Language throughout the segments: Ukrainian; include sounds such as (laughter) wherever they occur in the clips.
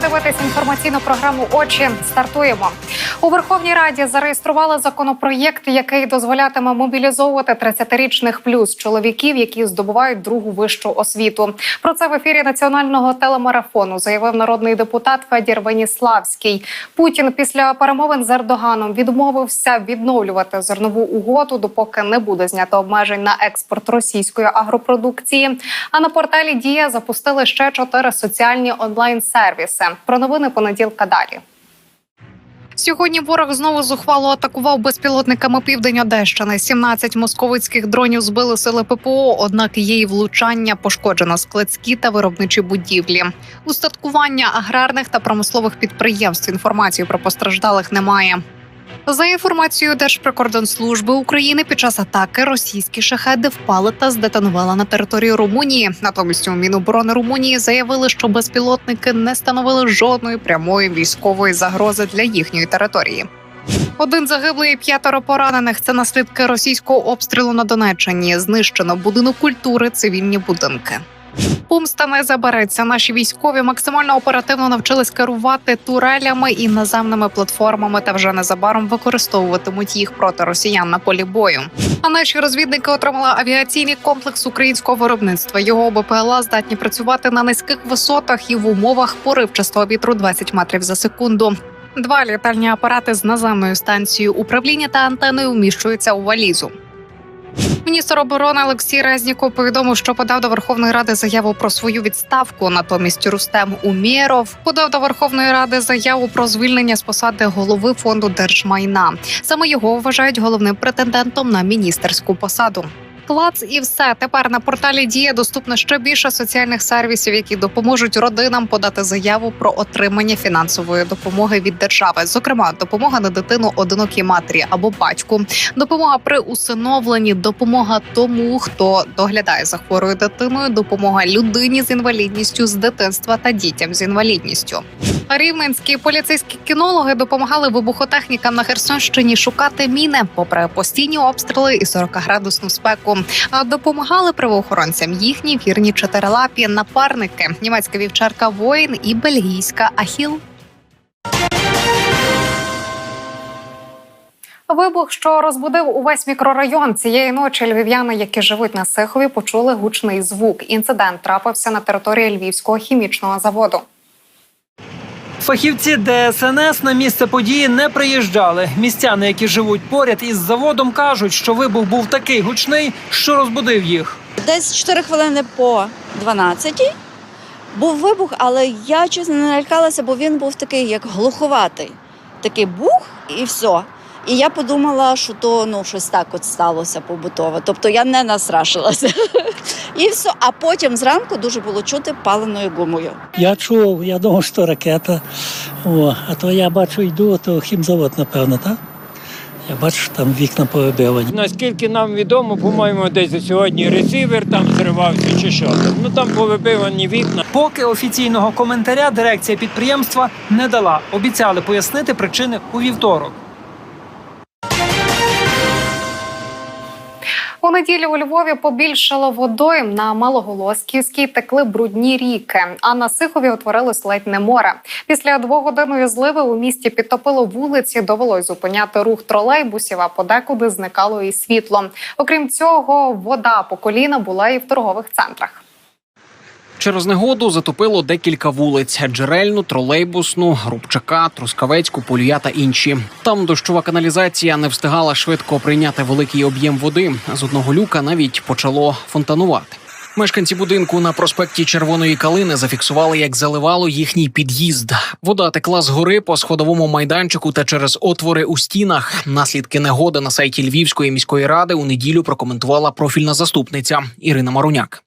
Дивитесь інформаційну програму. Очі стартуємо у Верховній Раді. Зареєстрували законопроєкт, який дозволятиме мобілізовувати 30-річних плюс чоловіків, які здобувають другу вищу освіту. Про це в ефірі національного телемарафону заявив народний депутат Федір Веніславський. Путін після перемовин з Ердоганом відмовився відновлювати зернову угоду, допоки не буде знято обмежень на експорт російської агропродукції. А на порталі Дія запустили ще чотири соціальні онлайн-сервіси. Про новини понеділка далі. Сьогодні ворог знову зухвало атакував безпілотниками південь Одещини. 17 московицьких дронів збили сили ППО. Однак її влучання пошкоджено складські та виробничі будівлі. Устаткування аграрних та промислових підприємств. Інформації про постраждалих немає. За інформацією Держприкордонслужби України, під час атаки російські шахеди впали та здетонували на території Румунії. Натомість у Міноборони Румунії заявили, що безпілотники не становили жодної прямої військової загрози для їхньої території. Один загиблий і п'ятеро поранених. Це наслідки російського обстрілу на Донеччині. Знищено будинок культури, цивільні будинки. Помста не забереться. Наші військові максимально оперативно навчились керувати турелями і наземними платформами та вже незабаром використовуватимуть їх проти росіян на полі бою. А наші розвідники отримали авіаційний комплекс українського виробництва. Його БПЛА здатні працювати на низьких висотах і в умовах поривчастого вітру 20 метрів за секунду. Два літальні апарати з наземною станцією управління та антеною вміщуються у валізу. Міністр оборони Олексій Резніков повідомив, що подав до Верховної Ради заяву про свою відставку. Натомість Рустем Умєров подав до Верховної Ради заяву про звільнення з посади голови фонду держмайна. Саме його вважають головним претендентом на міністерську посаду. Клац і все тепер на порталі Дія доступно ще більше соціальних сервісів, які допоможуть родинам подати заяву про отримання фінансової допомоги від держави. Зокрема, допомога на дитину одинокій матері або батьку, допомога при усиновленні, допомога тому, хто доглядає за хворою дитиною, допомога людині з інвалідністю з дитинства та дітям з інвалідністю. Рівненські поліцейські кінологи допомагали вибухотехнікам на Херсонщині шукати міни, попри постійні обстріли і 40-градусну спеку. А допомагали правоохоронцям їхні вірні чотирилапі напарники: німецька вівчарка воїн і бельгійська ахіл. Вибух, що розбудив увесь мікрорайон цієї ночі львів'яни, які живуть на Сихові, почули гучний звук. Інцидент трапився на території львівського хімічного заводу. Фахівці ДСНС на місце події не приїжджали. Містяни, які живуть поряд із заводом, кажуть, що вибух був такий гучний, що розбудив їх. Десь 4 хвилини по 12 був вибух, але я чесно не налякалася, бо він був такий, як глуховатий. Такий бух і все. І я подумала, що то ну щось так от сталося побутово. Тобто я не настрашилася. (laughs) І все. А потім зранку дуже було чути паленою гумою. Я чув, я думав, що ракета. О, а то я бачу, йду, то хімзавод, напевно, так? Я бачу, що там вікна повибивані. Наскільки нам відомо, по-моєму, десь сьогодні ресивер там зривався чи що. там. Ну там повибивані вікна. Поки офіційного коментаря дирекція підприємства не дала. Обіцяли пояснити причини у вівторок. У неділю у Львові побільшало водою. на Малоголосківській текли брудні ріки. А на Сихові утворилось ледь не море. Після двогодинної зливи у місті підтопило вулиці. Довелось зупиняти рух тролейбусів, а подекуди зникало і світло. Окрім цього, вода по коліна була і в торгових центрах. Через негоду затопило декілька вулиць: джерельну, тролейбусну, Рубчака, Трускавецьку, Полюя та інші. Там дощова каналізація не встигала швидко прийняти великий об'єм води. З одного люка навіть почало фонтанувати. Мешканці будинку на проспекті Червоної Калини зафіксували, як заливало їхній під'їзд. Вода текла з гори по сходовому майданчику та через отвори у стінах. Наслідки негоди на сайті Львівської міської ради у неділю прокоментувала профільна заступниця Ірина Маруняк.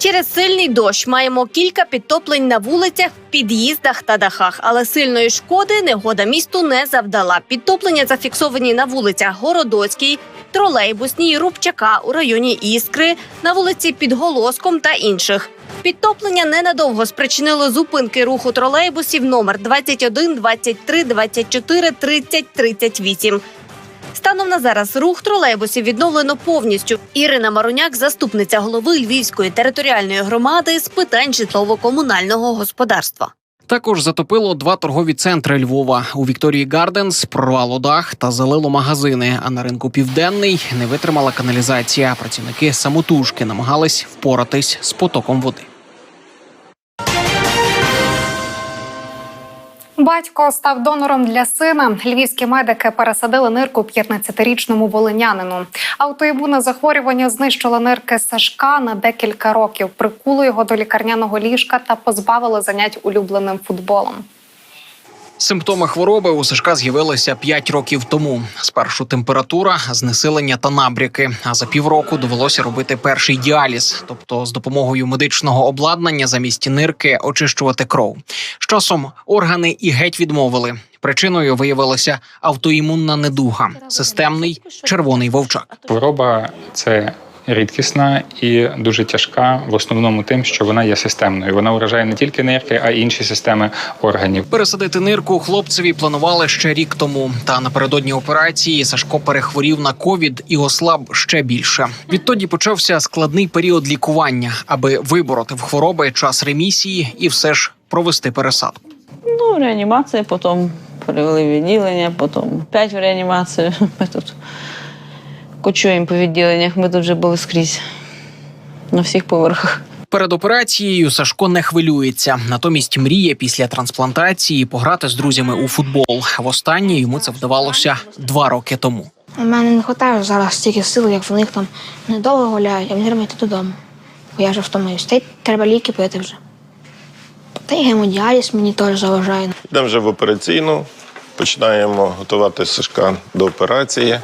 Через сильний дощ маємо кілька підтоплень на вулицях, під'їздах та дахах, але сильної шкоди негода місту не завдала. Підтоплення зафіксовані на вулицях Городоцькій, Тролейбусній, Рубчака у районі Іскри, на вулиці під Голоском та інших. Підтоплення ненадовго спричинило зупинки руху тролейбусів номер 21, 23, 24, 30, 38. Станом на зараз рух тролейбусів відновлено повністю. Ірина Маруняк, заступниця голови Львівської територіальної громади з питань житлово-комунального господарства. Також затопило два торгові центри Львова. У Вікторії Гарденс прорвало дах та залило магазини. А на ринку Південний не витримала каналізація. Працівники самотужки намагались впоратись з потоком води. Батько став донором для сина. Львівські медики пересадили нирку 15-річному волинянину. Аутоімунне захворювання знищило нирки Сашка на декілька років. Прикуло його до лікарняного ліжка та позбавило занять улюбленим футболом. Симптоми хвороби у Сашка з'явилися 5 років тому. Спершу температура, знесилення та набряки. А за півроку довелося робити перший діаліз, тобто з допомогою медичного обладнання замість нирки очищувати кров. З часом органи і геть відмовили. Причиною виявилася автоімунна недуга, системний червоний вовчак. Хвороба це рідкісна і дуже тяжка, в основному тим, що вона є системною. Вона вражає не тільки нирки, а й інші системи органів. Пересадити нирку хлопцеві планували ще рік тому. Та напередодні операції Сашко перехворів на ковід і ослаб ще більше. Відтоді почався складний період лікування, аби вибороти в хвороби час ремісії і все ж провести пересадку. Ну, реанімація, потім перевели відділення, потім опять в реанімацію. (laughs) Ми тут кочуємо по відділеннях, ми тут вже були скрізь на всіх поверхах. Перед операцією Сашко не хвилюється. Натомість мріє після трансплантації пограти з друзями у футбол. Востаннє йому це вдавалося два роки тому. У мене не вистачає зараз стільки сил, як в них там недовго гуляють, а мені треба йти додому. Бо я вже втомився. Та й треба ліки пити вже. Та й гемодіаліз мені теж заважає. Йдемо вже в операційну, починаємо готувати Сашка до операції.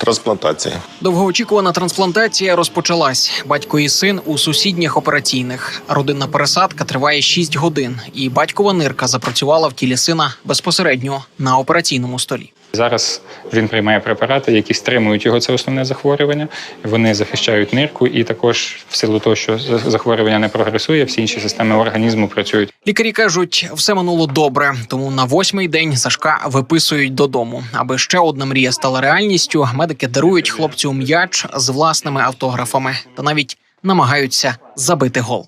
Трансплантації. Довгоочікувана трансплантація розпочалась. Батько і син у сусідніх операційних. Родинна пересадка триває 6 годин, і батькова нирка запрацювала в тілі сина безпосередньо на операційному столі. Зараз він приймає препарати, які стримують його це основне захворювання. Вони захищають нирку, і також в силу того, що захворювання не прогресує, всі інші системи організму працюють. Лікарі кажуть, все минуло добре, тому на восьмий день Сашка виписують додому. Аби ще одна мрія стала реальністю. Медики дарують хлопцю м'яч з власними автографами та навіть намагаються забити гол.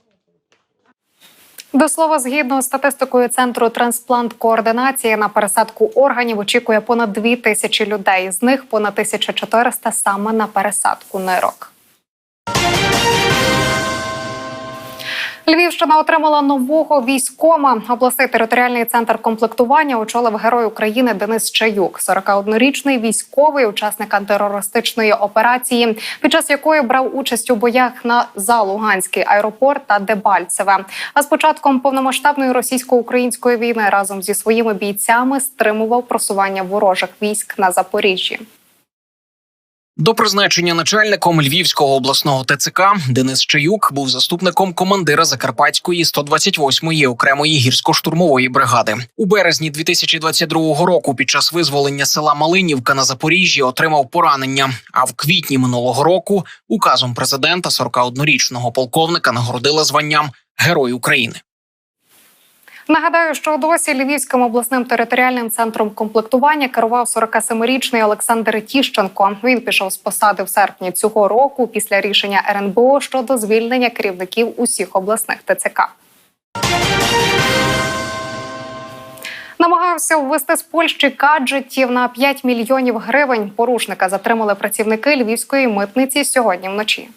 До слова, згідно з статистикою центру трансплант координації на пересадку органів очікує понад дві тисячі людей. З них понад 1400 саме на пересадку нирок. Львівщина отримала нового військома. Обласний територіальний центр комплектування очолив герой України Денис Чаюк, 41-річний військовий, учасник антитерористичної операції, під час якої брав участь у боях на Залуганський аеропорт та Дебальцеве. А з початком повномасштабної російсько-української війни разом зі своїми бійцями стримував просування ворожих військ на Запоріжжі. До призначення начальником Львівського обласного ТЦК Денис Чаюк був заступником командира Закарпатської 128-ї окремої гірсько-штурмової бригади. У березні 2022 року під час визволення села Малинівка на Запоріжжі отримав поранення. А в квітні минулого року указом президента 41-річного полковника нагородили званням Герой України. Нагадаю, що досі Львівським обласним територіальним центром комплектування керував 47-річний Олександр Тіщенко. Він пішов з посади в серпні цього року після рішення РНБО щодо звільнення керівників усіх обласних ТЦК. Намагався ввести з Польщі гаджетів на 5 мільйонів гривень. Порушника затримали працівники львівської митниці сьогодні вночі.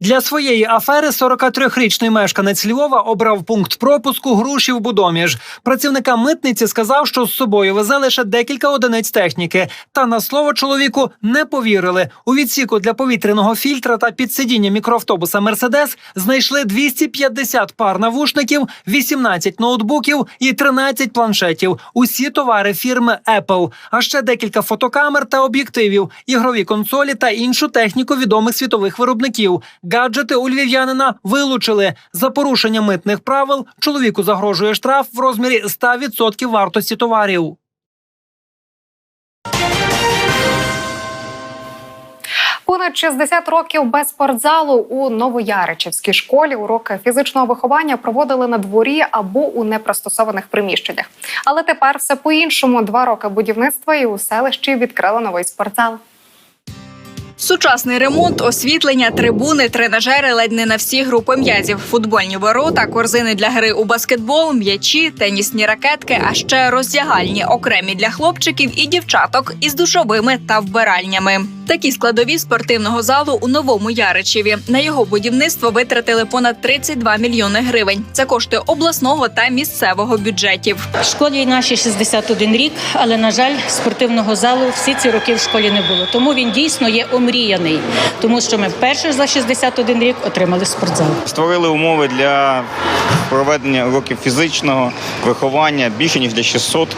Для своєї афери 43-річний мешканець Львова обрав пункт пропуску Грушів Будоміж. Працівника митниці сказав, що з собою везе лише декілька одиниць техніки. Та на слово чоловіку не повірили. У відсіку для повітряного фільтра та під сидіння мікроавтобуса Мерседес знайшли 250 пар навушників, 18 ноутбуків і 13 планшетів. Усі товари фірми Apple, а ще декілька фотокамер та об'єктивів, ігрові консолі та іншу техніку відомих світових виробників. Гаджети у львів'янина вилучили за порушення митних правил. Чоловіку загрожує штраф в розмірі 100% вартості товарів. Понад 60 років без спортзалу у Новояричівській школі уроки фізичного виховання проводили на дворі або у непристосованих приміщеннях. Але тепер все по-іншому. Два роки будівництва і у селищі відкрили новий спортзал. Сучасний ремонт, освітлення, трибуни, тренажери ледь не на всі групи м'язів, футбольні ворота, корзини для гри у баскетбол, м'ячі, тенісні ракетки, а ще роздягальні окремі для хлопчиків і дівчаток із душовими та вбиральнями. Такі складові спортивного залу у новому Яричеві. На його будівництво витратили понад 32 мільйони гривень. Це кошти обласного та місцевого бюджетів. Школі наші 61 рік, але на жаль, спортивного залу всі ці роки в школі не було. Тому він дійсно є омріяний, тому що ми вперше за 61 рік отримали спортзал. Створили умови для проведення уроків фізичного виховання більше ніж для 600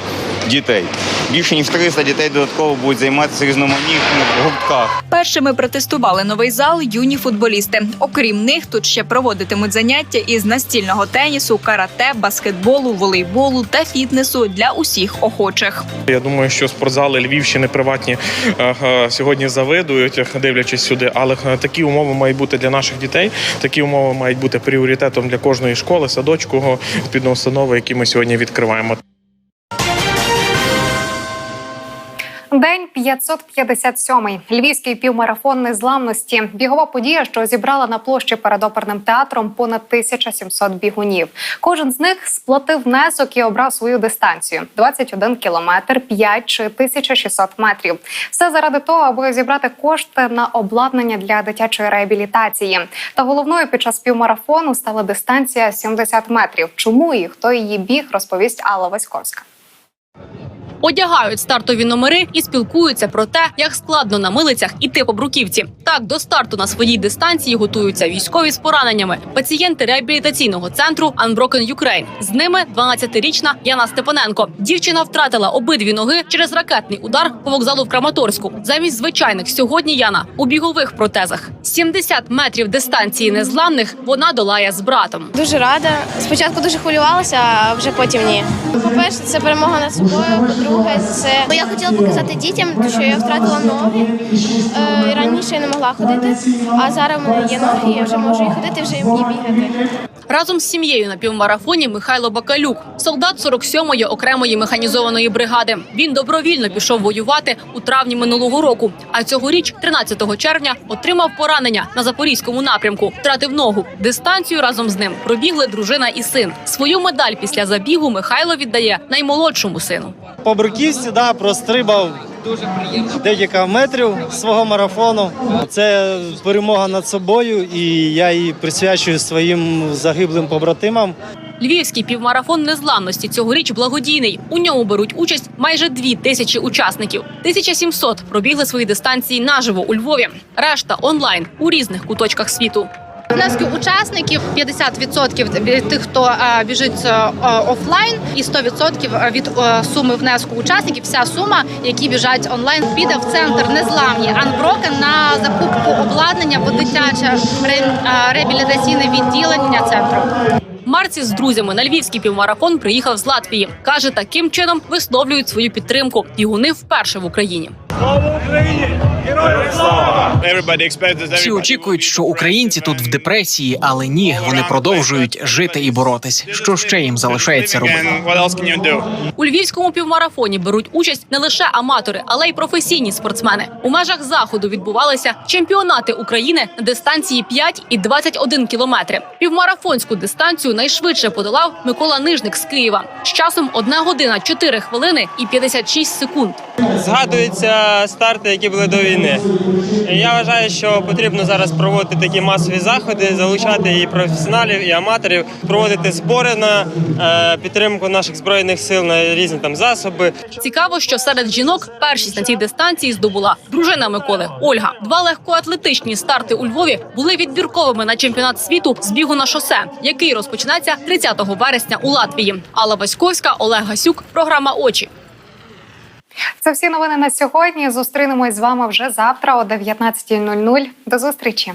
дітей. Більше ніж 300 дітей додатково будуть займатися різноманітними гуртках. Першими протестували новий зал юні футболісти. Окрім них, тут ще проводитимуть заняття із настільного тенісу, карате, баскетболу, волейболу та фітнесу для усіх охочих. Я думаю, що спортзали Львівщини приватні е, е, сьогодні завидують, дивлячись сюди. Але е, такі умови мають бути для наших дітей. Такі умови мають бути пріоритетом для кожної школи, садочку, відповідно установи, які ми сьогодні відкриваємо. День 557. Львівський півмарафон незламності. Бігова подія, що зібрала на площі перед оперним театром понад 1700 бігунів. Кожен з них сплатив внесок і обрав свою дистанцію: 21 кілометр, 5 чи 1600 метрів. Все заради того, аби зібрати кошти на обладнання для дитячої реабілітації. Та головною під час півмарафону стала дистанція 70 метрів. Чому і хто її біг, розповість Алла Васьковська. Одягають стартові номери і спілкуються про те, як складно на милицях іти по бруківці. Так до старту на своїй дистанції готуються військові з пораненнями, пацієнти реабілітаційного центру Unbroken Ukraine. З ними 12-річна Яна Степаненко. Дівчина втратила обидві ноги через ракетний удар по вокзалу в Краматорську. Замість звичайних сьогодні Яна у бігових протезах. 70 метрів дистанції незламних вона долає з братом. Дуже рада. Спочатку дуже хвилювалася, а вже потім ні. По-перше, це перемога над собою. По-друге, це Бо я хотіла показати дітям, що я втратила ноги. Е, раніше я не могла ходити, а зараз в мене є ноги, я вже можу і ходити, вже і бігати. Разом з сім'єю на півмарафоні Михайло Бакалюк, солдат 47-ї окремої механізованої бригади. Він добровільно пішов воювати у травні минулого року. А цьогоріч, 13 червня, отримав поранення на запорізькому напрямку. Втратив ногу. Дистанцію разом з ним пробігли дружина і син. Свою медаль після забігу Михайло віддає наймолодшому сину. По бруківці да, прострибав декілька метрів свого марафону. Це перемога над собою, і я її присвячую своїм загиблим побратимам. Львівський півмарафон незламності цьогоріч благодійний. У ньому беруть участь майже дві тисячі учасників. 1700 пробігли свої дистанції наживо у Львові. Решта онлайн у різних куточках світу. Внески учасників 50% від тих, хто е, біжить е, офлайн, і 100% від е, суми внеску учасників. Вся сума, які біжать онлайн, піде в центр незламні Unbroken на закупку обладнання в дитяче ре- е, реабілітаційне відділення центру. Марці з друзями на львівський півмарафон приїхав з Латвії. каже, таким чином висловлюють свою підтримку. Бігуни вперше в Україні. Всі очікують, що українці тут в депресії, але ні, вони продовжують жити і боротись. Що ще їм залишається робити? У львівському півмарафоні беруть участь не лише аматори, але й професійні спортсмени. У межах заходу відбувалися чемпіонати України на дистанції 5 і 21 кілометри. Півмарафонську дистанцію найшвидше подолав Микола Нижник з Києва з часом 1 година 4 хвилини і 56 секунд. Згадуються старти, які були до війни. Я вважаю, що потрібно зараз проводити такі масові заходи, залучати і професіоналів, і аматорів, проводити збори на е, підтримку наших збройних сил на різні там засоби. Цікаво, що серед жінок першість на цій дистанції здобула дружина Миколи Ольга. Два легкоатлетичні старти у Львові були відбірковими на чемпіонат світу з бігу на шосе, який розпочнеться 30 вересня у Латвії. Алла Васьковська, Олег Гасюк. Програма Очі. Це всі новини на сьогодні. Зустрінемось з вами вже завтра о 19.00. До зустрічі.